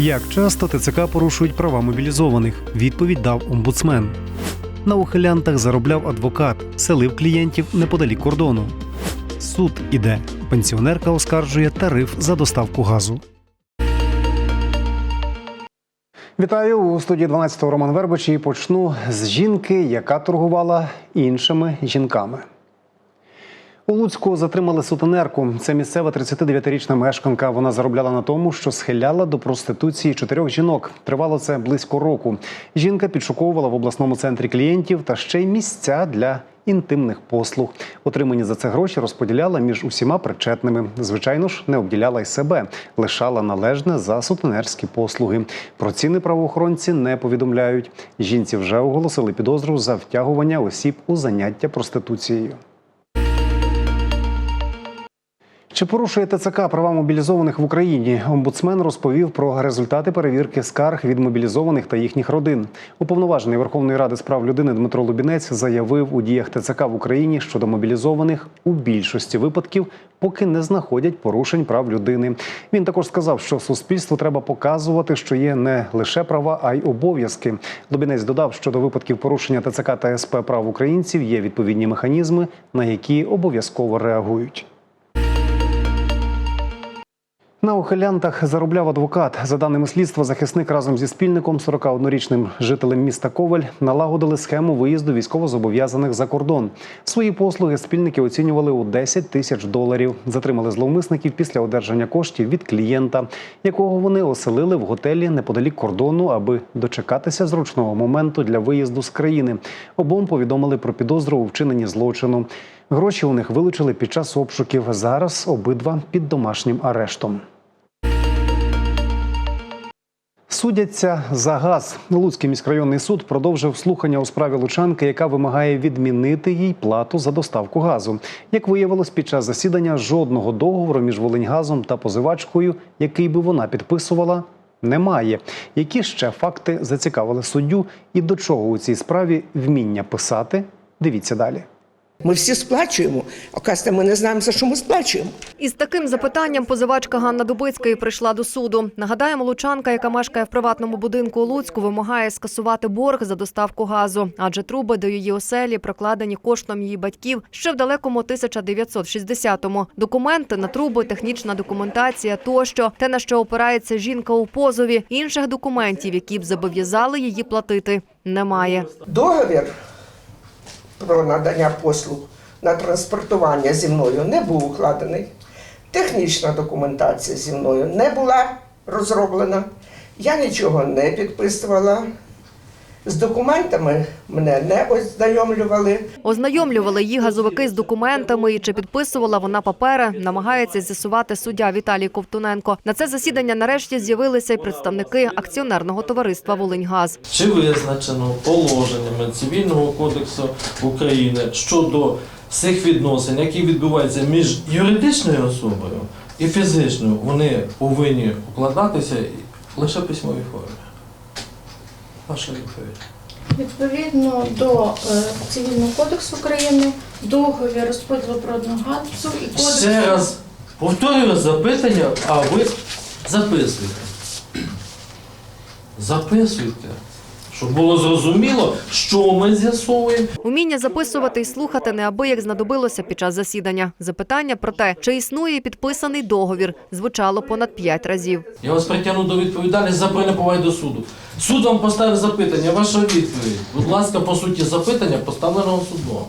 Як часто ТЦК порушують права мобілізованих? Відповідь дав омбудсмен. На ухилянтах заробляв адвокат, селив клієнтів неподалік кордону. Суд іде. Пенсіонерка оскаржує тариф за доставку газу. Вітаю у студії 12 Роман Вербич і почну з жінки, яка торгувала іншими жінками. У Луцьку затримали сутенерку. Це місцева 39-річна мешканка. Вона заробляла на тому, що схиляла до проституції чотирьох жінок. Тривало це близько року. Жінка підшуковувала в обласному центрі клієнтів та ще й місця для інтимних послуг. Отримані за це гроші розподіляла між усіма причетними. Звичайно ж, не обділяла й себе, лишала належне за сутенерські послуги. Про ціни правоохоронці не повідомляють. Жінці вже оголосили підозру за втягування осіб у заняття проституцією. Чи порушує ТЦК права мобілізованих в Україні? Омбудсмен розповів про результати перевірки скарг від мобілізованих та їхніх родин. Уповноважений Верховної Ради з прав людини Дмитро Лубінець заявив у діях ТЦК в Україні щодо мобілізованих у більшості випадків поки не знаходять порушень прав людини. Він також сказав, що суспільству треба показувати, що є не лише права, а й обов'язки. Лубінець додав, що до випадків порушення ТЦК та СП прав українців є відповідні механізми, на які обов'язково реагують. На ухилянтах заробляв адвокат. За даними слідства, захисник разом зі спільником, 41-річним жителем міста Коваль, налагодили схему виїзду військовозобов'язаних за кордон. Свої послуги спільники оцінювали у 10 тисяч доларів. Затримали зловмисників після одержання коштів від клієнта, якого вони оселили в готелі неподалік кордону, аби дочекатися зручного моменту для виїзду з країни. Обом повідомили про підозру у вчиненні злочину. Гроші у них вилучили під час обшуків. Зараз обидва під домашнім арештом. Судяться за газ. Луцький міськрайонний суд продовжив слухання у справі Лучанки, яка вимагає відмінити їй плату за доставку газу. Як виявилось, під час засідання жодного договору між Волиньгазом та позивачкою, який би вона підписувала, немає. Які ще факти зацікавили суддю і до чого у цій справі вміння писати? Дивіться далі. Ми всі сплачуємо. Оказується, ми не знаємо, за що ми сплачуємо. Із таким запитанням позивачка Ганна Дубицька і прийшла до суду. Нагадаємо, лучанка, яка мешкає в приватному будинку у Луцьку, вимагає скасувати борг за доставку газу, адже труби до її оселі прокладені коштом її батьків ще в далекому 1960-му. Документи на труби, технічна документація тощо, те на що опирається жінка у позові. Інших документів, які б зобов'язали її платити, немає. Договір про надання послуг на транспортування зі мною не був укладений. Технічна документація зі мною не була розроблена. Я нічого не підписувала. З документами мене не ознайомлювали. Ознайомлювали її газовики з документами і чи підписувала вона папери, намагається з'ясувати суддя Віталій Ковтуненко. На це засідання нарешті з'явилися й представники акціонерного товариства Волиньгаз. Чи визначено положеннями Цивільного кодексу України щодо всіх відносин, які відбуваються між юридичною особою і фізичною, вони повинні укладатися лише в письмовій формі. Ваша відповідь. Відповідно до е, Цивільного кодексу України, договір розподілу природного газу і кодексу... Ще раз повторюю запитання, а ви записуйте. Записуйте, щоб було зрозуміло, що ми з'ясовуємо. Уміння записувати і слухати неабияк знадобилося під час засідання. Запитання про те, чи існує підписаний договір, звучало понад п'ять разів. Я вас притягну до відповідальності за переповідь до суду. Суд вам поставив запитання, ваша відповідь. Будь ласка, по суті запитання поставленого судом.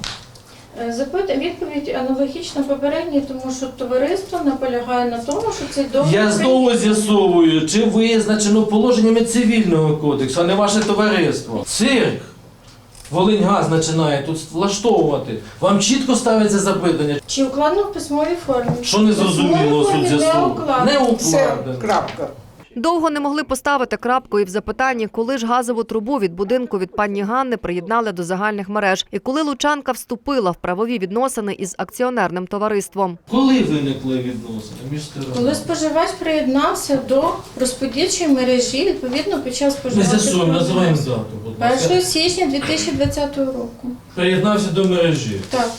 Е, запит- відповідь аналогічна попередній, тому що товариство наполягає на тому, що цей договір Я знову з'ясовую, чи визначено положеннями цивільного кодексу, а не ваше товариство. Цирк. Волиньгаз починає тут влаштовувати. Вам чітко ставиться запитання, чи укладено в письмовій формі. що не зрозуміло Письмовій суд формі з'ясовує. Не укладено. Не Все, укладено. крапка. Довго не могли поставити крапку і в запитанні, коли ж газову трубу від будинку від пані Ганни приєднали до загальних мереж, і коли Лучанка вступила в правові відносини із акціонерним товариством. Коли виникли відносини між сторонами? Коли споживач приєднався до розподільчої мережі, відповідно під час Ми з'ясуємо, називаємо дату, будь ласка. 1 січня 2020 року. Приєднався до мережі. Так.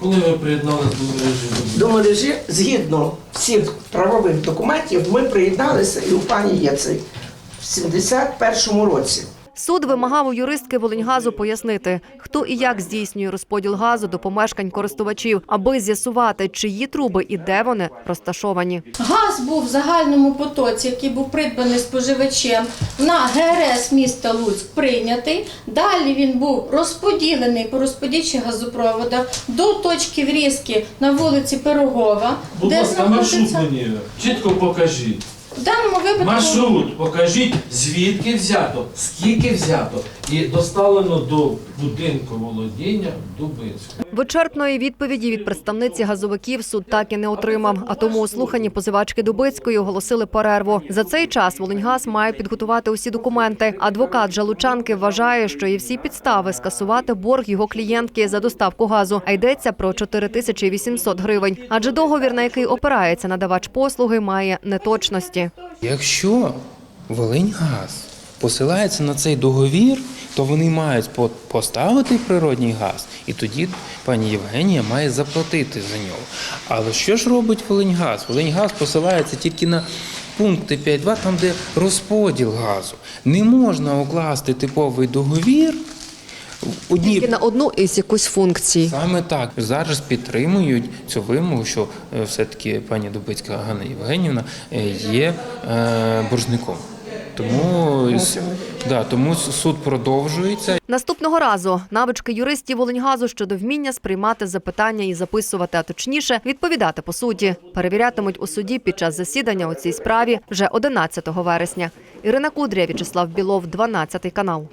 Коли ви приєдналися до мережі? До мережі, згідно всіх правових документів, ми приєдналися і у пані Єцей в 71-му році. Суд вимагав у юристки Волиньгазу пояснити, хто і як здійснює розподіл газу до помешкань користувачів, аби з'ясувати, чиї труби і де вони розташовані. Газ був в загальному потоці, який був придбаний споживачем на ГРС міста Луцьк прийнятий. Далі він був розподілений по розподільчих газопроводах до точки врізки на вулиці Пирогова, Будь ласка, маршрут мені чітко покажіть. Даному випадку. Маршрут покажіть, звідки взято, скільки взято і доставлено до будинку володіння Дубинського. Вичерпної відповіді від представниці газовиків суд так і не отримав. А тому у слуханні позивачки Дубицької оголосили перерву. За цей час Волиньгаз має підготувати усі документи. Адвокат жалучанки вважає, що є всі підстави скасувати борг його клієнтки за доставку газу. А йдеться про 4800 гривень. Адже договір, на який опирається надавач послуги, має неточності. Якщо Волиньгаз посилається на цей договір, то вони мають по- поставити природній газ, і тоді пані Євгенія має заплатити за нього. Але що ж робить Волиньгаз? Волиньгаз посилається тільки на пункти 5.2, там де розподіл газу. Не можна укласти типовий договір. в Одній Тільки на одну із якусь функцій. Саме так зараз підтримують цю вимогу, що е, все-таки пані Дубицька Ганна Євгенівна е, є е, боржником. Тому, да, тому суд продовжується. Наступного разу навички юристів Волиньгазу щодо вміння сприймати запитання і записувати, а точніше відповідати по суті, перевірятимуть у суді під час засідання у цій справі вже 11 вересня. Ірина Кудрія, В'ячеслав Білов, 12 канал.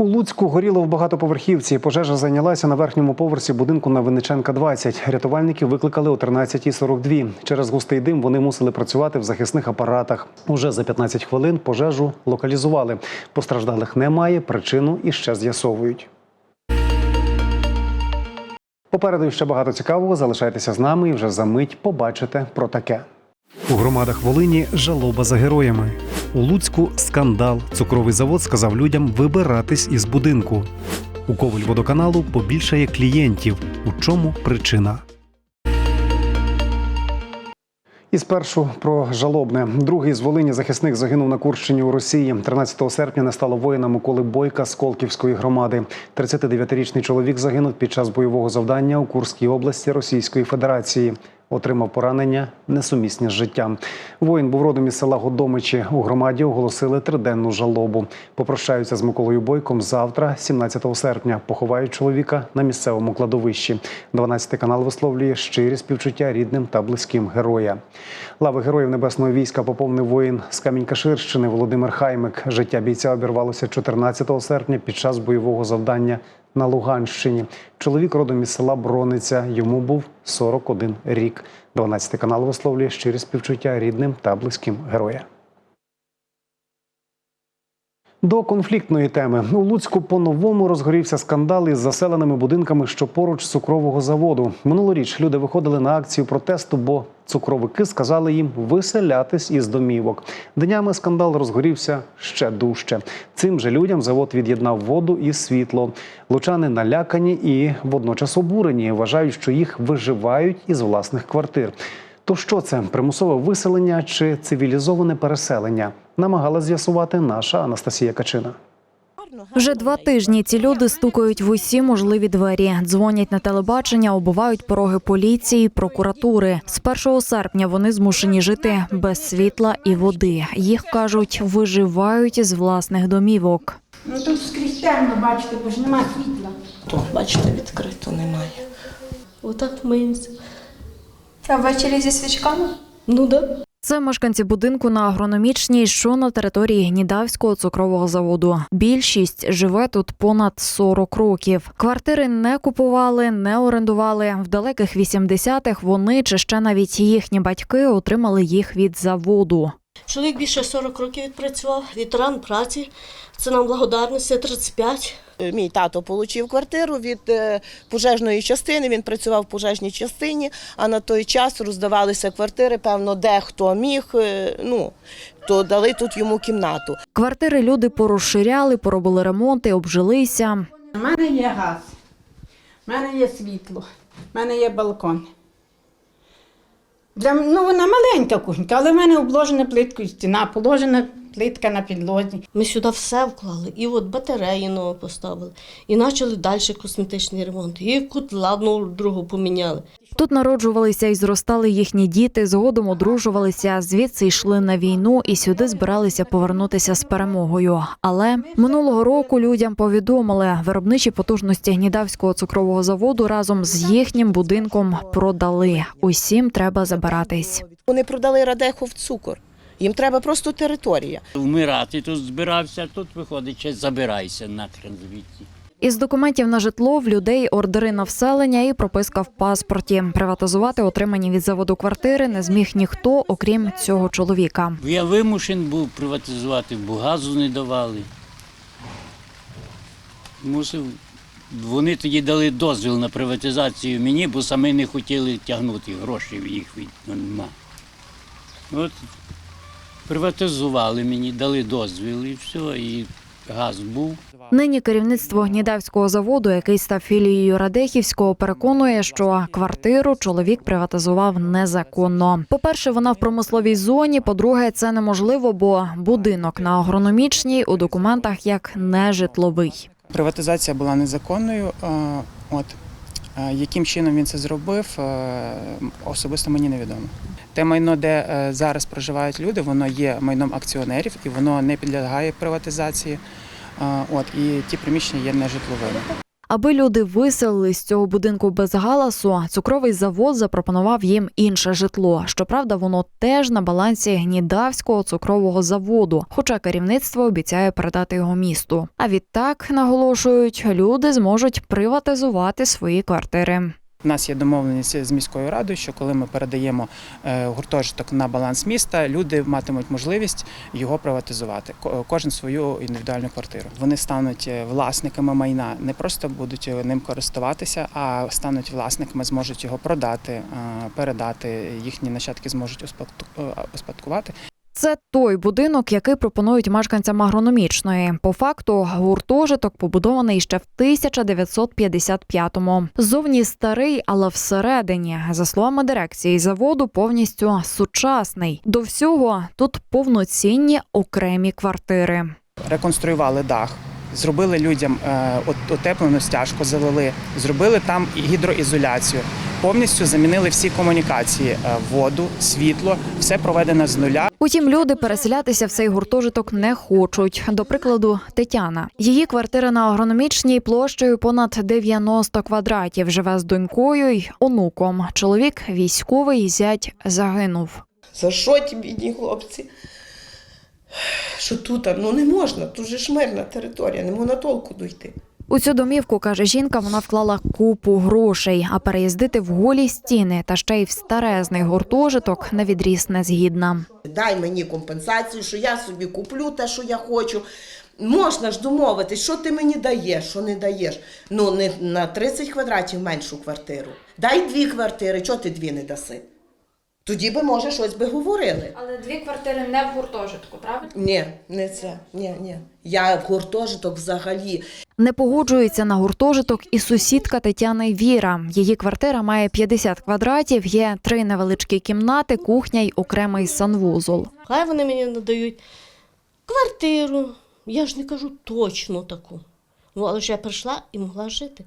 У Луцьку горіло в багатоповерхівці. Пожежа зайнялася на верхньому поверсі будинку на Винниченка 20. Рятувальників викликали о 13.42. Через густий дим вони мусили працювати в захисних апаратах. Уже за 15 хвилин пожежу локалізували. Постраждалих немає, причину іще з'ясовують. Попереду ще багато цікавого. Залишайтеся з нами і вже за мить побачите про таке. У громадах Волині жалоба за героями. У Луцьку скандал. Цукровий завод сказав людям вибиратись із будинку. У Коваль водоканалу побільшає клієнтів. У чому причина? І спершу про жалобне. Другий з Волині захисник загинув на Курщині у Росії. 13 серпня не стало воїна Миколи Бойка з Колківської громади. 39-річний чоловік загинув під час бойового завдання у Курській області Російської Федерації. Отримав поранення несумісні з життям. Воїн був родом із села Годомичі. У громаді оголосили триденну жалобу. Попрощаються з Миколою Бойком завтра, 17 серпня. Поховають чоловіка на місцевому кладовищі. 12 канал висловлює щирі співчуття рідним та близьким героя. Лави героїв небесного війська поповнив воїн з Камінь-Каширщини Володимир Хаймик. Життя бійця обірвалося 14 серпня під час бойового завдання на Луганщині. Чоловік родом із села Брониця. Йому був 41 рік. 12 канал висловлює щирі співчуття рідним та близьким героя. До конфліктної теми у Луцьку по-новому розгорівся скандал із заселеними будинками, що поруч цукрового заводу. Минулоріч люди виходили на акцію протесту, бо цукровики сказали їм виселятись із домівок. Днями скандал розгорівся ще дужче. Цим же людям завод від'єднав воду і світло. Лучани налякані і водночас обурені. Вважають, що їх виживають із власних квартир. То що це примусове виселення чи цивілізоване переселення? Намагала з'ясувати наша Анастасія Качина. Вже два тижні ці люди стукають в усі можливі двері, дзвонять на телебачення, оббивають пороги поліції, прокуратури. З 1 серпня вони змушені жити без світла і води. Їх кажуть, виживають із власних домівок. Ну тут скрізь темно, бачите, бо ж нема світла. То, бачите, відкрито немає. Отак миємося. А ввечері зі свічками? Ну да. Це мешканці будинку на агрономічній, що на території Гнідавського цукрового заводу. Більшість живе тут понад 40 років. Квартири не купували, не орендували. В далеких 80-х вони чи ще навіть їхні батьки отримали їх від заводу. Чоловік більше 40 років відпрацював, ветеран праці. Це нам благодарність, це 35. Мій тато отримав квартиру від е, пожежної частини. Він працював в пожежній частині, а на той час роздавалися квартири. Певно, де хто міг. е, Ну то дали тут йому кімнату. Квартири люди порозширяли, поробили ремонти, обжилися. У мене є газ, у мене є світло, у мене є балкон. Для, ну, вона маленька кухня, але в мене обложена плиткою стіна, положена плитка на підлозі. Ми сюди все вклали. І от батареї нові поставили. І почали далі косметичний ремонт. І котла одну другу поміняли. Тут народжувалися і зростали їхні діти, згодом одружувалися, звідси йшли на війну і сюди збиралися повернутися з перемогою. Але минулого року людям повідомили, виробничі потужності гнідавського цукрового заводу разом з їхнім будинком продали. Усім треба забиратись. Вони продали Радехов цукор. Їм треба просто територія. Вмирати тут збирався, тут виходить, ще забирайся нахрен звідти. Із документів на житло в людей ордери на вселення і прописка в паспорті. Приватизувати отримані від заводу квартири не зміг ніхто, окрім цього чоловіка. Я вимушен був приватизувати, бо газу не давали. Мусив. Вони тоді дали дозвіл на приватизацію мені, бо самі не хотіли тягнути гроші їх від нема. От приватизували мені, дали дозвіл і все, і газ був. Нині керівництво гнідавського заводу, який став філією Радехівського, переконує, що квартиру чоловік приватизував незаконно. По-перше, вона в промисловій зоні. По-друге, це неможливо, бо будинок на агрономічній у документах як нежитловий. Приватизація була незаконною. е, От Е, яким чином він це зробив, е, особисто мені невідомо. Те майно, де е, зараз проживають люди, воно є майном акціонерів і воно не підлягає приватизації. Е, От і ті приміщення є нежитловими. Аби люди виселили з цього будинку без галасу, цукровий завод запропонував їм інше житло. Щоправда, воно теж на балансі гнідавського цукрового заводу, хоча керівництво обіцяє передати його місту. А відтак наголошують, люди зможуть приватизувати свої квартири. У нас є домовленість з міською радою, що коли ми передаємо е, гуртожиток на баланс міста, люди матимуть можливість його приватизувати. Ко- Кожен свою індивідуальну квартиру. Вони стануть е, власниками майна, не просто будуть е, ним користуватися, а стануть власниками, зможуть його продати, передати. Їхні нащадки зможуть успадку- успадкувати. Це той будинок, який пропонують мешканцям агрономічної. По факту гуртожиток побудований ще в 1955-му. Зовні старий, але всередині, за словами дирекції заводу, повністю сучасний. До всього тут повноцінні окремі квартири. Реконструювали дах. Зробили людям е, от- утеплену стяжку, залили, зробили там гідроізоляцію. Повністю замінили всі комунікації: е, воду, світло, все проведено з нуля. Утім, люди переселятися в цей гуртожиток не хочуть. До прикладу, Тетяна. Її квартира на агрономічній площею понад 90 квадратів. Живе з донькою й онуком. Чоловік військовий зять загинув. За що бідні хлопці? Що тут? Ну не можна, тут же ж територія, не можна толку дойти. У цю домівку каже жінка, вона вклала купу грошей, а переїздити в голі стіни та ще й в старезний гуртожиток на відріз не згідна. Дай мені компенсацію, що я собі куплю те, що я хочу. Можна ж домовитись, що ти мені даєш, що не даєш. Ну, не на 30 квадратів меншу квартиру. Дай дві квартири, чого ти дві не даси? Тоді би, може, щось би говорили. Але дві квартири не в гуртожитку, правильно? Ні, не це. Ні, ні. Я в гуртожиток взагалі. Не погоджується на гуртожиток і сусідка Тетяни Віра. Її квартира має 50 квадратів, є три невеличкі кімнати, кухня й окремий санвузол. Хай вони мені надають квартиру. Я ж не кажу точно таку. Ну, але ж я прийшла і могла жити.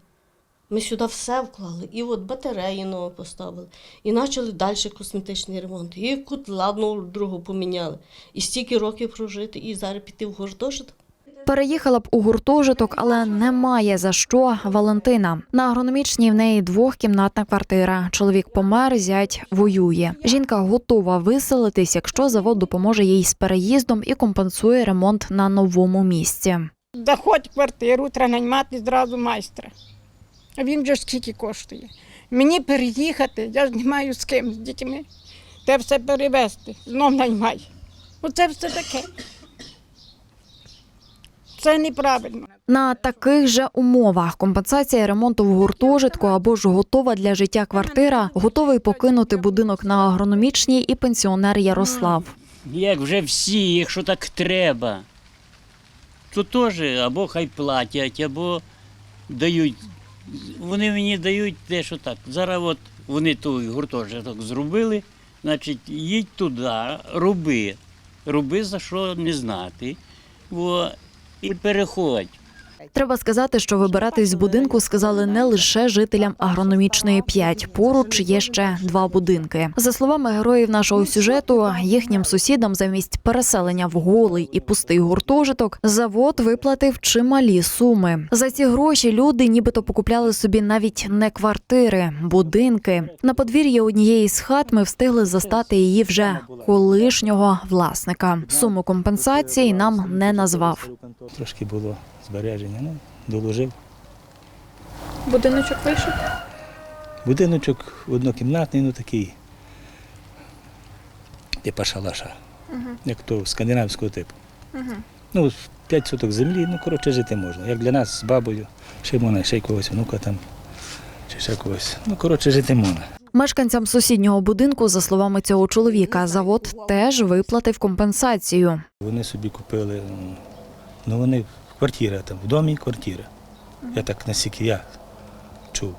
Ми сюди все вклали, і от батареї нові поставили, і почали далі косметичний ремонт, і котла одну другу поміняли. І стільки років прожити, і зараз піти в гуртожиток. Переїхала б у гуртожиток, але немає за що Валентина. На агрономічній в неї двохкімнатна квартира. Чоловік помер, зять воює. Жінка готова виселитись, якщо завод допоможе їй з переїздом і компенсує ремонт на новому місці. Да хоч квартиру, треба наймати зразу майстра. А він вже скільки коштує. Мені переїхати, я ж не маю з ким, з дітьми. Те все перевезти, знов наймай. Оце все таке. Це неправильно. На таких же умовах компенсація ремонту в гуртожитку або ж готова для життя квартира, готовий покинути будинок на агрономічній і пенсіонер Ярослав. Як вже всі, якщо так треба, то теж або хай платять, або дають. Вони мені дають те, що так. Зараз от вони той гуртожиток зробили, значить, їдь туди, роби. Роби за що не знати. бо і переходь. Треба сказати, що вибиратись з будинку сказали не лише жителям агрономічної 5. Поруч є ще два будинки. За словами героїв нашого сюжету, їхнім сусідам замість переселення в голий і пустий гуртожиток завод виплатив чималі суми. За ці гроші люди нібито покупляли собі навіть не квартири, будинки. На подвір'ї однієї з хат ми встигли застати її вже колишнього власника. Суму компенсації нам не назвав. Трошки було збереження, ну, доложив. Будиночок вийшов. Будиночок однокімнатний, ну такий, типа шалаша, як то скандинавського типу. Ну, 5 соток землі, ну, коротше, жити можна. Як для нас з бабою, ще й можна, ще й когось внука там, чи ще когось. Ну, коротше, жити можна. Мешканцям сусіднього будинку, за словами цього чоловіка, завод теж виплатив компенсацію. Вони собі купили, ну вони квартира там, в домі квартира. Я так наскільки я чув.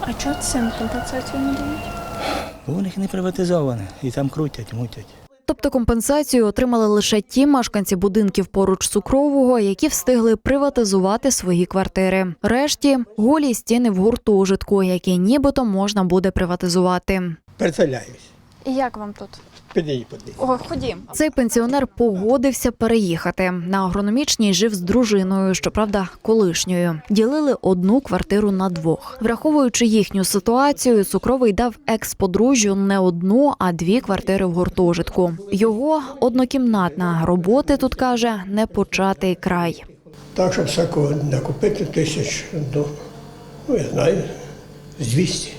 А чого цим компенсацію не дають? Бо у них не приватизоване, і там крутять, мутять. Тобто компенсацію отримали лише ті мешканці будинків поруч цукрового, які встигли приватизувати свої квартири. Решті голі стіни в гуртожитку, які нібито можна буде приватизувати. Представляюсь. І як вам тут? Подивись. О, ходім. Цей пенсіонер погодився переїхати. На агрономічній жив з дружиною, щоправда, колишньою. Ділили одну квартиру на двох. Враховуючи їхню ситуацію, цукровий дав екс-подружжю не одну, а дві квартири в гуртожитку. Його однокімнатна роботи тут каже не початий край. Так, щоб всякого накупити тисяч до, ну я знаю, з 200.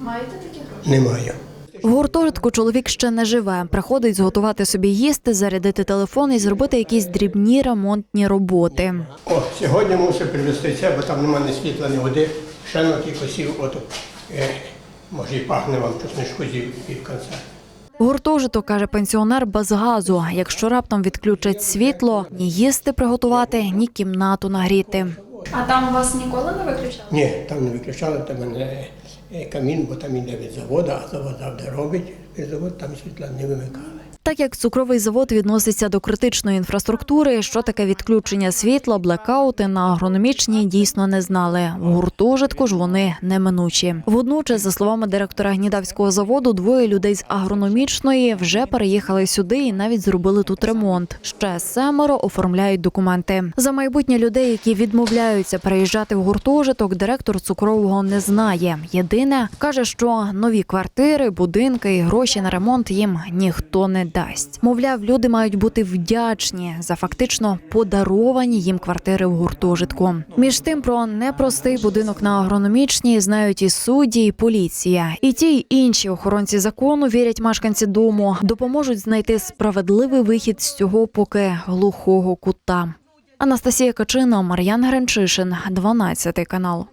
Маєте такі гроші? Немає. В гуртожитку чоловік ще не живе. Приходить зготувати собі їсти, зарядити телефон і зробити якісь дрібні ремонтні роботи. О, сьогодні мусив привезти це, бо там немає ні світла, ні води. Ще на ті косів, ото, е, може і пахне вам чесничку зі пів кінця. Гуртожиток, каже пенсіонер, без газу. Якщо раптом відключать світло, ні їсти приготувати, ні кімнату нагріти. А там вас ніколи не виключали? Ні, там не виключали, там мене е, камін, бо там іде від заводу, а завод завжди робить. Від завод там світла не вимикали. Так як цукровий завод відноситься до критичної інфраструктури, що таке відключення світла, блекаути на агрономічній дійсно не знали. В гуртожитку ж вони неминучі. Водночас, за словами директора гнідавського заводу, двоє людей з агрономічної вже переїхали сюди і навіть зробили тут ремонт. Ще семеро оформляють документи. За майбутнє людей, які відмовляються переїжджати в гуртожиток, директор цукрового не знає. Єдине каже, що нові квартири, будинки і гроші на ремонт їм ніхто не дасть. Мовляв, люди мають бути вдячні за фактично подаровані їм квартири в гуртожитку. Між тим про непростий будинок на агрономічній знають і судді, і поліція. І ті, й інші охоронці закону вірять мешканці дому, допоможуть знайти справедливий вихід з цього поки глухого кута. Анастасія Качина, Мар'ян Гренчишин, 12 канал.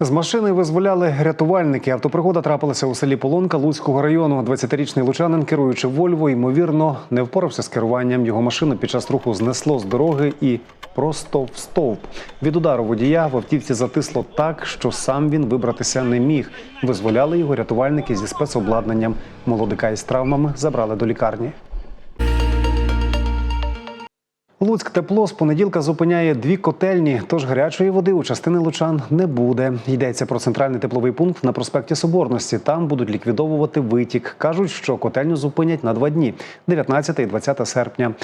З машини визволяли рятувальники. Автопригода трапилася у селі Полонка Луцького району. 20-річний лучанин, керуючи Вольво, ймовірно, не впорався з керуванням. Його машину під час руху знесло з дороги і просто в стовп. Від удару водія в автівці затисло так, що сам він вибратися не міг. Визволяли його рятувальники зі спецобладнанням. Молодика із травмами забрали до лікарні. Луцьк тепло з понеділка зупиняє дві котельні, тож гарячої води у частини лучан не буде. Йдеться про центральний тепловий пункт на проспекті Соборності. Там будуть ліквідовувати витік. кажуть, що котельню зупинять на два дні 19 і 20 серпня.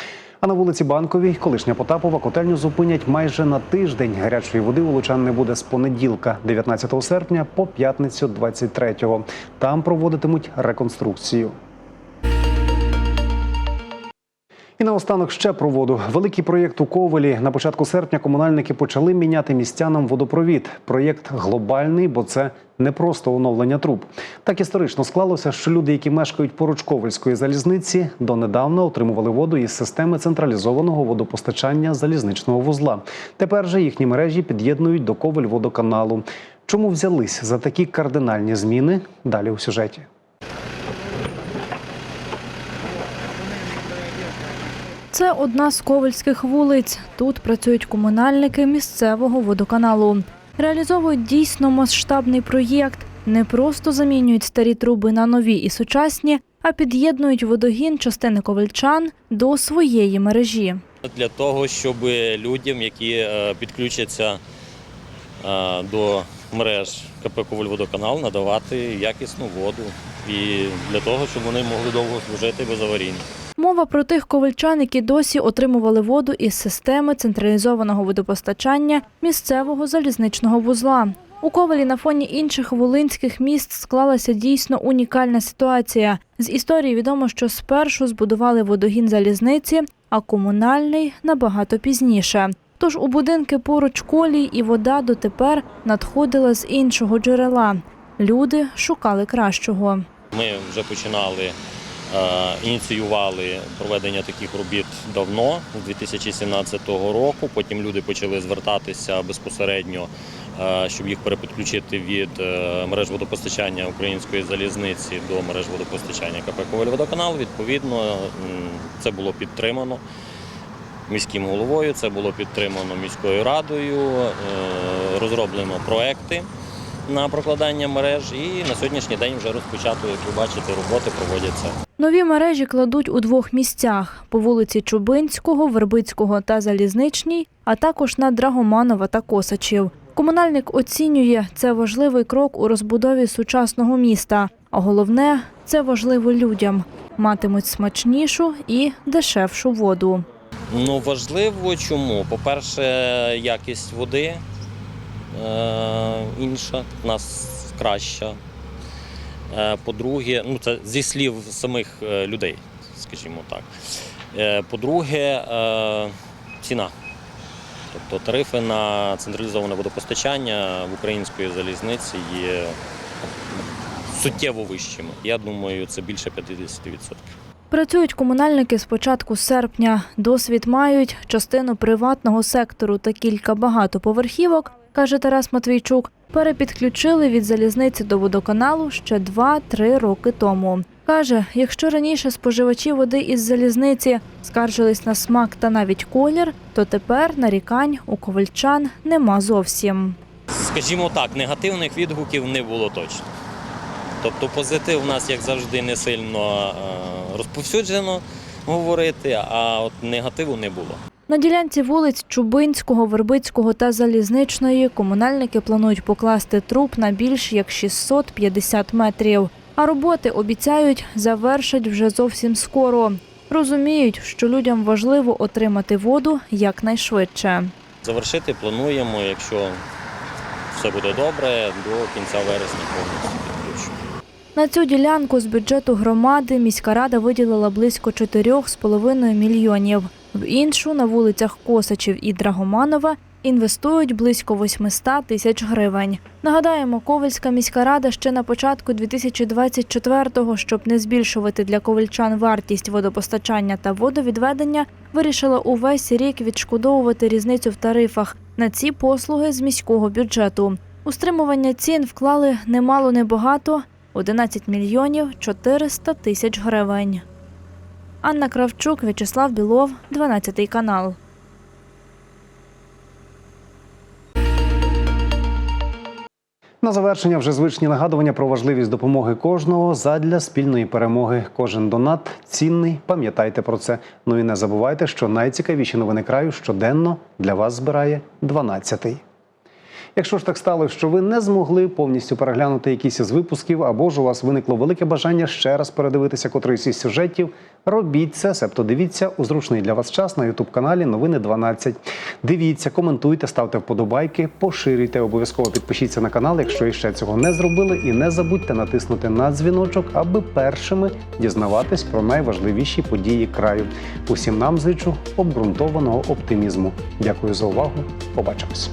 А на вулиці Банковій, колишня Потапова, котельню зупинять майже на тиждень. Гарячої води у лучан не буде з понеділка, 19 серпня, по п'ятницю, 23-го. Там проводитимуть реконструкцію. І наостанок ще про воду. Великий проєкт у Ковелі. На початку серпня комунальники почали міняти містянам водопровід. Проєкт глобальний, бо це не просто оновлення труб. Так історично склалося, що люди, які мешкають поруч Ковельської залізниці, донедавна отримували воду із системи централізованого водопостачання залізничного вузла. Тепер же їхні мережі під'єднують до Ковель водоканалу. Чому взялись за такі кардинальні зміни? Далі у сюжеті. Це одна з ковальських вулиць. Тут працюють комунальники місцевого водоканалу. Реалізовують дійсно масштабний проєкт. Не просто замінюють старі труби на нові і сучасні, а під'єднують водогін частини ковальчан до своєї мережі. для того, щоб людям, які е, підключаться е, до мереж КП «Ковальводоканал», надавати якісну воду і для того, щоб вони могли довго служити безаварійно. Мова про тих ковальчан, які досі отримували воду із системи централізованого водопостачання місцевого залізничного вузла. У Ковалі на фоні інших волинських міст склалася дійсно унікальна ситуація. З історії відомо, що спершу збудували водогін залізниці, а комунальний набагато пізніше. Тож у будинки поруч колій і вода дотепер надходила з іншого джерела. Люди шукали кращого. Ми вже починали, е, ініціювали проведення таких робіт давно, з 2017 року. Потім люди почали звертатися безпосередньо, е, щоб їх перепідключити від е, мереж водопостачання української залізниці до мереж водопостачання КП «Ковальводоканал». Відповідно, це було підтримано. Міським головою це було підтримано міською радою, е, розроблено проекти на прокладання мереж, і на сьогоднішній день вже розпочато, як ви бачите, роботи проводяться. Нові мережі кладуть у двох місцях: по вулиці Чубинського, Вербицького та Залізничній, а також на Драгоманова та Косачів. Комунальник оцінює це важливий крок у розбудові сучасного міста. А головне це важливо людям. Матимуть смачнішу і дешевшу воду. Ну важливо чому? По-перше, якість води е, інша, в нас краща. Е, по-друге, ну це зі слів самих е, людей, скажімо так. Е, по-друге, е, ціна. Тобто тарифи на централізоване водопостачання в української залізниці є суттєво вищими. Я думаю, це більше 50%. Працюють комунальники з початку серпня. Досвід мають частину приватного сектору та кілька багатоповерхівок, каже Тарас Матвійчук. Перепідключили від залізниці до водоканалу ще 2-3 роки тому. Каже, якщо раніше споживачі води із залізниці скаржились на смак та навіть колір, то тепер нарікань у ковальчан нема зовсім. Скажімо так, негативних відгуків не було точно. Тобто позитив у нас, як завжди, не сильно е, розповсюджено говорити, а от негативу не було. На ділянці вулиць Чубинського, Вербицького та Залізничної комунальники планують покласти труб на більш як 650 метрів. А роботи обіцяють завершать вже зовсім скоро. Розуміють, що людям важливо отримати воду якнайшвидше. Завершити плануємо, якщо все буде добре, до кінця вересня повністю. На цю ділянку з бюджету громади міська рада виділила близько 4,5 мільйонів. В іншу на вулицях Косачів і Драгоманова інвестують близько 800 тисяч гривень. Нагадаємо, Ковальська міська рада ще на початку 2024-го, щоб не збільшувати для ковальчан вартість водопостачання та водовідведення, вирішила увесь рік відшкодовувати різницю в тарифах на ці послуги з міського бюджету. У стримування цін вклали немало небагато 11 мільйонів 400 тисяч гривень. Анна Кравчук, В'ячеслав Білов, 12 канал. На завершення вже звичні нагадування про важливість допомоги кожного задля спільної перемоги. Кожен донат цінний. Пам'ятайте про це. Ну і не забувайте, що найцікавіші новини краю щоденно для вас збирає 12-й. Якщо ж так сталося, що ви не змогли повністю переглянути якісь із випусків, або ж у вас виникло велике бажання ще раз передивитися котрийсь із сюжетів, робіть це, себто дивіться у зручний для вас час на ютуб каналі Новини 12. Дивіться, коментуйте, ставте вподобайки, поширюйте, обов'язково підпишіться на канал, якщо іще цього не зробили, і не забудьте натиснути на дзвіночок, аби першими дізнаватись про найважливіші події краю. Усім нам зичу обґрунтованого оптимізму. Дякую за увагу. Побачимось.